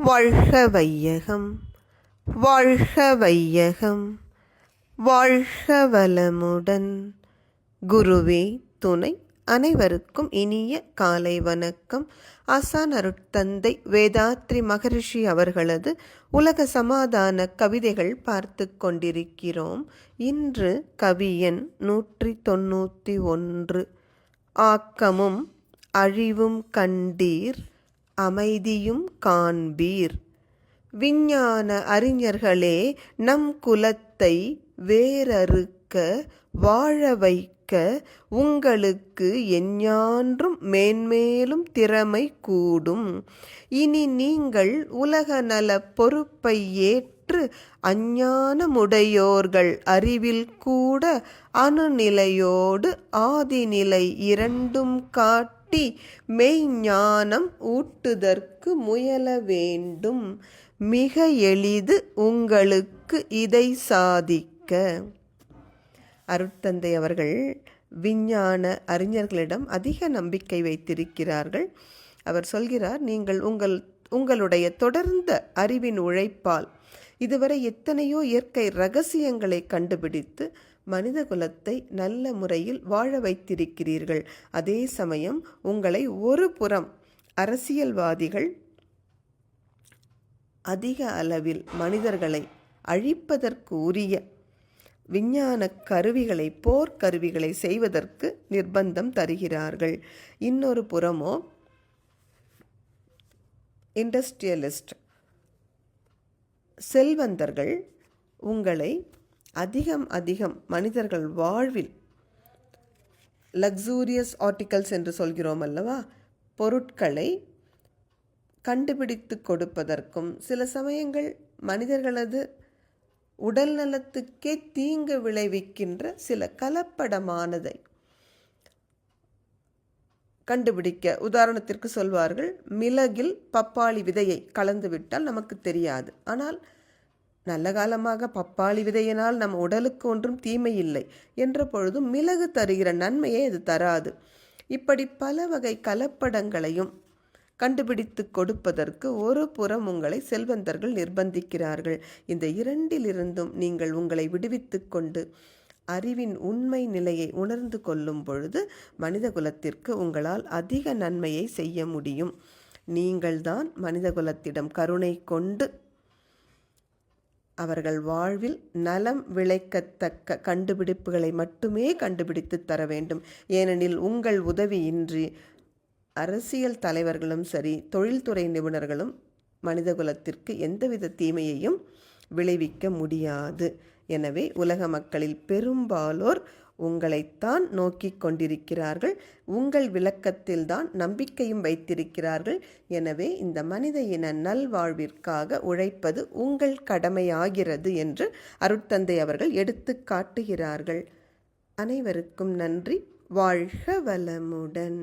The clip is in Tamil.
வாழ்க வையகம் வாழ்க வையகம் வாழ்க வளமுடன் குருவே துணை அனைவருக்கும் இனிய காலை வணக்கம். ஆசான் அருட்தந்தை வேதாத்ரி மகரிஷி அவர்களது உலக சமாதான கவிதைகள் பார்த்து கொண்டிருக்கிறோம். இன்று கவியன் நூற்றி தொண்ணூற்றி ஒன்று. ஆக்கமும் அழிவும் கண்டீர். அமைதியும் காண்பீர். விஞ்ஞான அறிஞர்களே நம் குலத்தை வேறறுக்க வாழ வைக்க உங்களுக்கு எஞ்ஞான்றும் மேன்மேலும் திறமை கூடும். இனி நீங்கள் உலக நல பொறுப்பை ஏற்று அஞ்ஞானமுடையோர்கள் அறிவில் கூட அணுநிலையோடு ஆதிநிலை இரண்டும் காட்டு மெய்ஞானம் ஊட்டுதற்கு முயல வேண்டும். மிக எளிது உங்களுக்கு இதை சாதிக்க. அருட்தந்தை அவர்கள் விஞ்ஞான அறிஞர்களிடம் அதிக நம்பிக்கை வைத்திருக்கிறார்கள். அவர் சொல்கிறார் நீங்கள் உங்கள் உங்களுடைய தொடர்ந்த அறிவின் உழைப்பால் இதுவரை எத்தனையோ இயற்கை ரகசியங்களை கண்டுபிடித்து மனித குலத்தை நல்ல முறையில் வாழ வைத்திருக்கிறீர்கள். அதே சமயம் உங்களை ஒரு புறம் அரசியல்வாதிகள் அதிக அளவில் மனிதர்களை அழிப்பதற்கு உரிய விஞ்ஞான கருவிகளை போர்க்கருவிகளை செய்வதற்கு நிர்பந்தம் தருகிறார்கள். இன்னொரு புறமோ இண்டஸ்ட்ரியலிஸ்ட் செல்வந்தர்கள் உங்களை அதிகம் அதிகம் மனிதர்கள் வாழ்வில் லக்ஸூரியஸ் ஆர்டிகல்ஸ் என்று சொல்கிறோம் அல்லவா? பொருட்களை கண்டுபிடித்து கொடுப்பதற்கும் சில சமயங்கள் மனிதர்களது உடல் நலத்துக்கே தீங்கு விளைவிக்கின்ற சில கலப்படமானதை கண்டுபிடிக்க உதாரணத்திற்கு சொல்வார்கள் மிளகில் பப்பாளி விதையை கலந்துவிட்டால் நமக்கு தெரியாது. ஆனால் நல்ல காலமாக பப்பாளி விதையினால் நம் உடலுக்கு ஒன்றும் தீமை இல்லை என்ற பொழுதும் மிளகு தருகிற நன்மையை அது தராது. இப்படி பல வகை கலப்படங்களையும் கண்டுபிடித்து கொடுப்பதற்கு ஒரு புறம் உங்களை செல்வந்தர்கள் நிர்பந்திக்கிறார்கள். இந்த இரண்டிலிருந்தும் நீங்கள் உங்களை விடுவித்து கொண்டு அறிவின் உண்மை நிலையை உணர்ந்து கொள்ளும் பொழுது மனித குலத்திற்கு உங்களால் அதிக நன்மையை செய்ய முடியும். நீங்கள்தான் மனித குலத்திடம் கருணை கொண்டு அவர்கள் வாழ்வில் நலம் விளைக்கத்தக்க கண்டுபிடிப்புகளை மட்டுமே கண்டுபிடித்து தர வேண்டும். ஏனெனில் உங்கள் உதவியின்றி அரசியல் தலைவர்களும் சரி தொழில்துறை நிபுணர்களும் மனிதகுலத்திற்கு எந்தவித தீமையையும் விளைவிக்க முடியாது. எனவே உலக மக்களில் பெரும்பாலோர் உங்களைத்தான் நோக்கி கொண்டிருக்கிறார்கள். உங்கள் விளக்கத்தில்தான் நம்பிக்கையும் வைத்திருக்கிறார்கள். எனவே இந்த மனித இன நல்வாழ்விற்காக உழைப்பது உங்கள் கடமையாகிறது என்று அருட்தந்தை அவர்கள் எடுத்து காட்டுகிறார்கள். அனைவருக்கும் நன்றி. வாழ்க வளமுடன்.